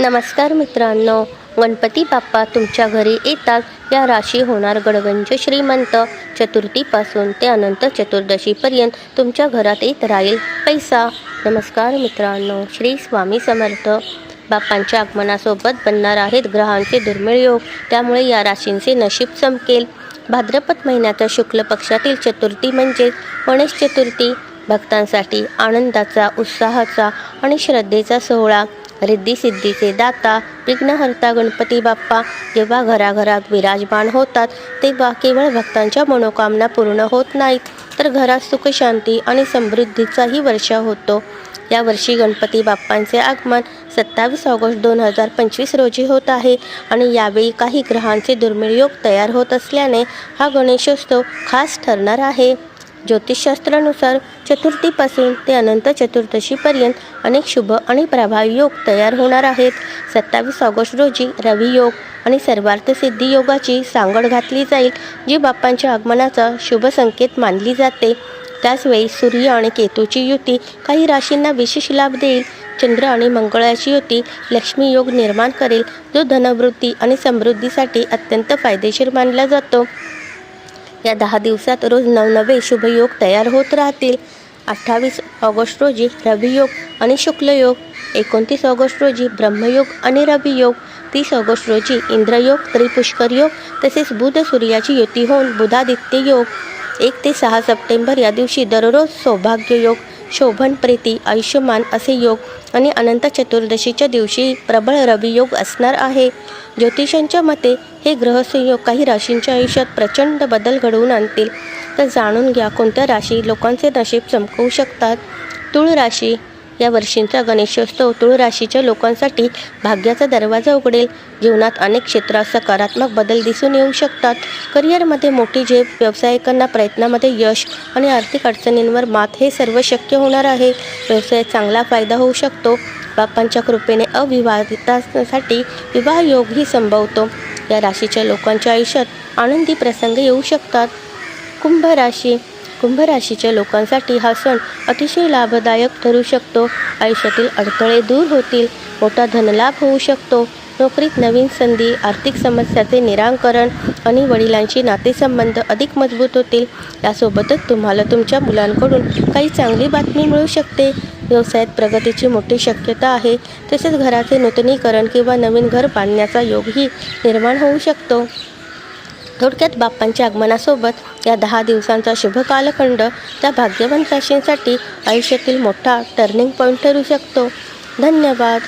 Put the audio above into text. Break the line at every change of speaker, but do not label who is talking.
नमस्कार मित्रांनो गणपती बाप्पा तुमच्या घरी येतात. या राशी होणार गडगंज श्रीमंत. चतुर्थीपासून ते अनंत चतुर्दशीपर्यंत तुमच्या घरात येत राहील पैसा. नमस्कार मित्रांनो श्री स्वामी समर्थ. बाप्पांच्या आगमनासोबत बनणार आहेत ग्रहांचे दुर्मिळ योग. त्यामुळे या राशींचे नशीब चमकेल भाद्रपद महिन्याच्या शुक्ल पक्षातील चतुर्थी म्हणजेच गणेश चतुर्थी. भक्तांसाठी आनंदाचा उत्साहाचा आणि श्रद्धेचा सोहळा. रिद्धी सिद्धीचे दाता विघ्नहर्ता गणपती बाप्पा जेव्हा घराघरात विराजमान होतात तेव्हा केवळ भक्तांच्या मनोकामना पूर्ण होत नाहीत तर घरात सुखशांती आणि समृद्धीचाही वर्षा होतो. यावर्षी गणपती बाप्पांचे आगमन सत्तावीस ऑगस्ट दोन हजार पंचवीस रोजी होत आहे आणि यावेळी काही ग्रहांचे दुर्मिळ योग तयार होत असल्याने हा गणेशोत्सव खास ठरणार आहे. ज्योतिषशास्त्रानुसार चतुर्थीपासून ते अनंत चतुर्दशीपर्यंत अनेक शुभ आणि प्रभावी योग तयार होणार आहेत. सत्तावीस ऑगस्ट रोजी रवी योग आणि सर्वार्थ सिद्धी योगाची सांगड घातली जाईल जी बाप्पांच्या आगमनाचा शुभ संकेत मानली जाते. त्याचवेळी सूर्य आणि केतूची युती काही राशींना विशेष लाभ देईल. चंद्र आणि मंगळाची युती लक्ष्मी योग निर्माण करेल जो धनवृत्ती आणि समृद्धीसाठी अत्यंत फायदेशीर मानला जातो. या दहा दिवसात रोज नवनवे शुभयोग तयार होत राहतील. अठ्ठावीस ऑगस्ट रोजी रवियोग आणि शुक्लयोग एकोणतीस ऑगस्ट रोजी ब्रह्मयोग आणि रवियोग तीस ऑगस्ट रोजी इंद्रयोग त्रिपुष्कर योग तसेच बुध सूर्याची युती होऊन बुधादित्य योग. एक ते सहा सप्टेंबर या दिवशी दररोज सौभाग्य योग. शोभन प्रीती आयुष्यमान असे योग आणि अनंत चतुर्दशीच्या दिवशी प्रबळ रवियोग असणार आहे. ज्योतिषांच्या मते हे ग्रहसंयोग काही राशींच्या आयुष्यात प्रचंड बदल घडवून आणतील. तर जाणून घ्या कोणत्या राशी लोकांचे नशीब चमकवू शकतात. तुळ राशी या वर्षींचा गणेशोत्सव तुळ राशीच्या लोकांसाठी भाग्याचा दरवाजा उघडेल. जीवनात अनेक क्षेत्रात सकारात्मक बदल दिसून येऊ शकतात. करिअरमध्ये मोठी झेप व्यावसायिकांना प्रयत्नामध्ये यश आणि आर्थिक अडचणींवर मात हे सर्व शक्य होणार आहे. व्यवसायात चांगला फायदा होऊ शकतो. बाप्पांच्या कृपेने अविवाहितांसाठी विवाह योगही संभवतो. या राशीच्या लोकांच्या आयुष्यात आनंदी प्रसंग येऊ शकतात. कुंभ राशी कुंभ राशीच्या लोकांसाठी हा सण अतिशय लाभदायक ठरू शकतो. आयुष्यातील अडथळे दूर होतील. मोठा धनलाभ होऊ शकतो. नोकरीत नवीन संधी आर्थिक समस्याचे निराकरण आणि वडिलांशी नातेसंबंध अधिक मजबूत होतील. यासोबतच तुम्हाला तुमच्या मुलांकडून काही चांगली बातमी मिळू शकते. व्यवसायात प्रगतीची मोठी शक्यता आहे. तसेच घराचे नूतनीकरण किंवा नवीन घर बांधण्याचा योगही निर्माण होऊ शकतो. थोडक्यात बाप्पांच्या आगमनासोबत या दहा दिवसांचा शुभ कालखंड त्या भाग्यवान राशींसाठी आयुष्यातील मोठा टर्निंग पॉईंट ठरू शकतो. धन्यवाद.